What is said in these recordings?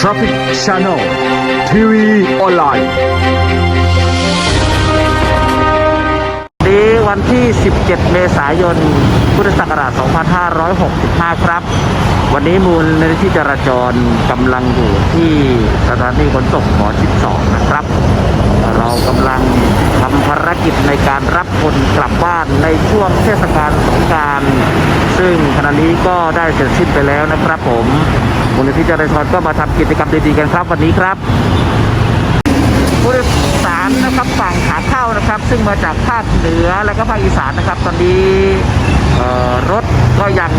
Traffic Channel ทีวีออนไลน์นี้วันที่ 17 เมษายน พุทธศักราช 2565 ครับ วันนี้มูลนิธิจราจรกำลังอยู่ที่สถานีขนส่งหมอชิด2นะครับ เรากำลังทำภารกิจในการรับคนกลับบ้านในช่วงเทศกาลสงกราร ซึ่งขณะนี้ก็ได้เสร็จสิ้นไปแล้วนะครับผม มูลนิธิจราจรก็มาทำกิจกรรมดีๆกันครับ วันนี้ครับผู้โดยสารนะครับฝั่งขาเข้านะครับ ซึ่งมาจากภาคเหนือและก็ภาคอีสานนะครับ ตอนนี้รถก็ยัง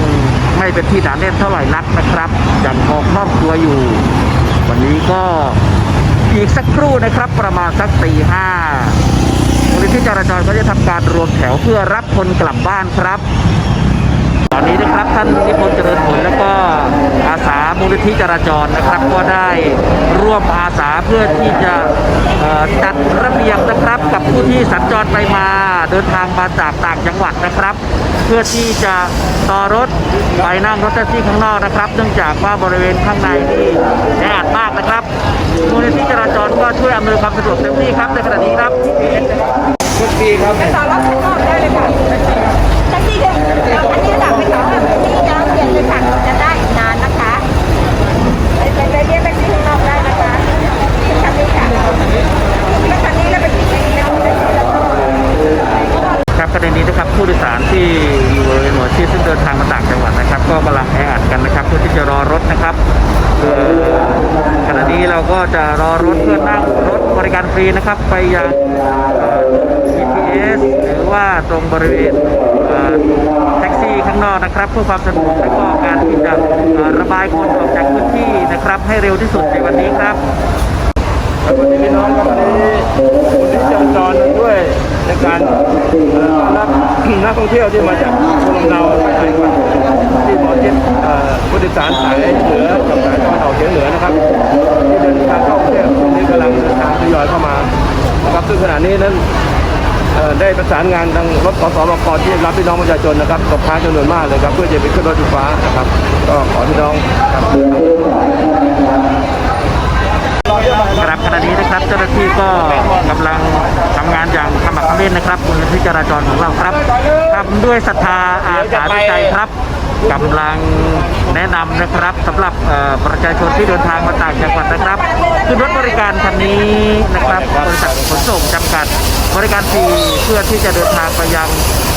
ไม่เป็นที่หนาแน่นเท่าไหร่นักนะครับยังพอคล่องตัวอยู่ วันนี้ก็อีกสักครู่นะครับ ประมาณสักตีห้ามูลนิธิจราจรก็จะทำการรวมแถวเพื่อรับคนกลับบ้านครับ ตอนนี้นะครับท่านนิพนธ์เจริญผลแล้วก็อาสามูลนิธิจราจรนะครับ ก็ได้ร่วมอาสาเพื่อที่จะจัดระเบียบนะครับกับผู้ที่สัญจรไปมาเดินทางมาจากต่างจังหวัดนะครับ เพื่อที่จะต่อรถไปนั่งรถแท็กซี่ข้างนอกนะครับ เนื่องจากว่าบริเวณข้างในนี่แออัดมากนะครับมูลนิธิจราจรก็ช่วยอำนวยความสะดวกเต็มที่ครับในขณะนี้ครับสารพัดข้างนอกได้เลยค่ะแท็กซี่เดินแล้วอันนี้หลับไปสองแท็กซี่ จะเปลี่ยนเลยค่ะจะได้อีกนานนะคะไปไปไปเรียกแท็กซี่ข้างนอกได้นะคะคันนี้ค่ะแล้วคันนี้แล้วไปที่ไหนแล้วไปที่แล้วครับประเด็นนี้นะครับผู้โดยสารที่อยู่บริเวณหัวชีซึ่งเดินทางมาต่างจังหวัดนะครับ ก็กำลังแออัดกันนะครับ เพื่อที่จะรอรถนะครับขณะนี้เราก็จะรอรถเพื่อนั่งรถบริการฟรีนะครับ ไปยังเอ่อ BTS หรือว่าตรงบริเวณ ข้างนอกนะครับเพื่อความสะดวกและก็การที่จะเอ่อระบายคนออกจากพื้นที่นะครับ ให้เร็วที่สุดในวันนี้ครับครับวันนี้พี่น้องครับวันนี้คุณที่จราจรด้วยในการเอ่อต้อนรับนักท่องเที่ยวที่มาจากภูมิลำเนาหลายจังหวัดที่หมอชิดเอ่อผู้โดยสารสายเหนือกับสายตะวันออกเฉียงเหนือนะครับที่เดินทางเข้ากรุงเทพวันนี้กำลังเดินทางทยอยเข้ามานะครับซึ่งขณะนี้นั้นเอ่อ ได้ประสานงานทางรถขอสมกที่รับพี่น้องประชาชนนะครับตกค้างจำนวนมากเลยครับเพื่อจะไปขึ้นรถไฟฟ้านะครับ ก็ขอพี่น้องครับขณะนี้นะครับเจ้าหน้าที่ก็กำลังทำงานอย่างขมักเขม้นนะครับมูลนิธิจราจรของเราครับทำด้วยศรัทธาอาสาใจครับกำลังแนะนำนะครับสำหรับประชาชนที่เดินทางมาต่างจังหวัดนะครับขึ้นรถบริการคันนี้ นะครับบริษัทขนส่งจำกัด บริการฟรีเพื่อที่จะเดินทางไปยัง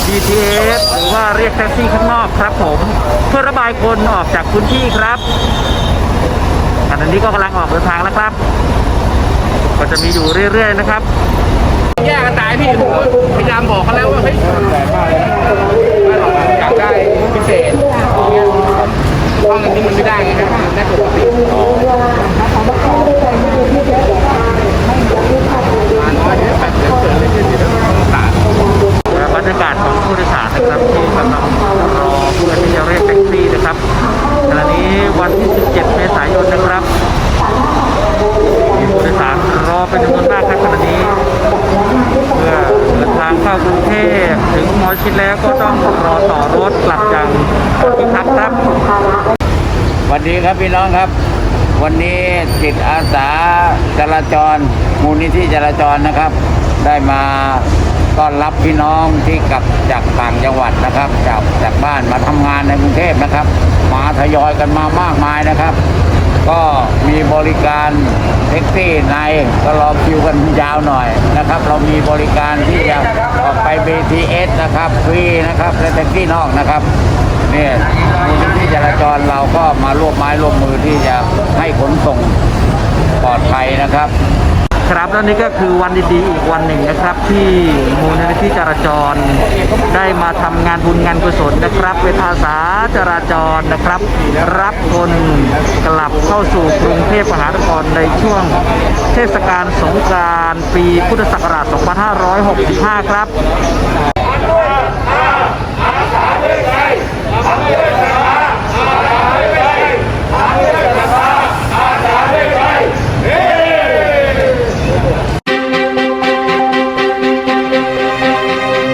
BTS หรือว่าเรียกแท็กซี่ข้างนอกครับผม เพื่อระบายคนออกจากพื้นที่ครับขณะนี้ก็กำลังออกเดินทางแล้วครับ ก็จะมีอยู่เรื่อยๆนะครับ แยกกันตายพี่ผมก็พยายามบอกเขาแล้วว่าเฮ้ยอยากได้พิเศษห้องอันนี้มันไม่ได้ไงครับได้ปกติมาน้อยเนี่ยแบบเกิดอะไรขึ้นที่ต้องสาร บรรยากาศของผู้โดยสารนะครับที่กำลังรอเพื่อที่จะเรียกแท็กซี่นะครับขณะนี้วันที่ 17 เมษายนนะครับ มีผู้โดยสารรอเป็นจำนวนมากครับขณะนี้ เพื่อเดินทางเข้ากรุงเทพถึงหมอ ชิดแล้วก็ต้องรอต่อรถกลับยังที่พักครับวันดีครับพี่น้องครับ วันนี้จิตอาสาจราจร มูลนิธิจราจรนะครับ ได้มา ต้อนรับพี่น้องที่กลับจากต่างจังหวัดนะครับ จากจากบ้านมาทำงานในกรุงเทพนะครับมาทยอยกันมามากมายนะครับ ก็มีบริการแท็กซี่ในก็รอคิวกันยาวหน่อยนะครับ เรามีบริการที่จะออกไป BTS นะครับฟรีนะครับและแท็กซี่นอกนะครับเนี่ยมูลนิธิจราจรเราก็มาร่วมไม้ร่วมมือที่จะให้ขนส่งปลอดภัยนะครับ ครับแล้วนี่ก็คือวันดีๆอีกวันหนึ่งนะครับ ที่มูลนิธิจราจร ได้มาทำงานบุญงานกุศลนะครับเป็นภาษาจราจรนะครับ รับคนกลับเข้าสู่กรุงเทพมหานครในช่วงเทศกาลสงกรานต์ปีพุทธศักราช 2565 ครับ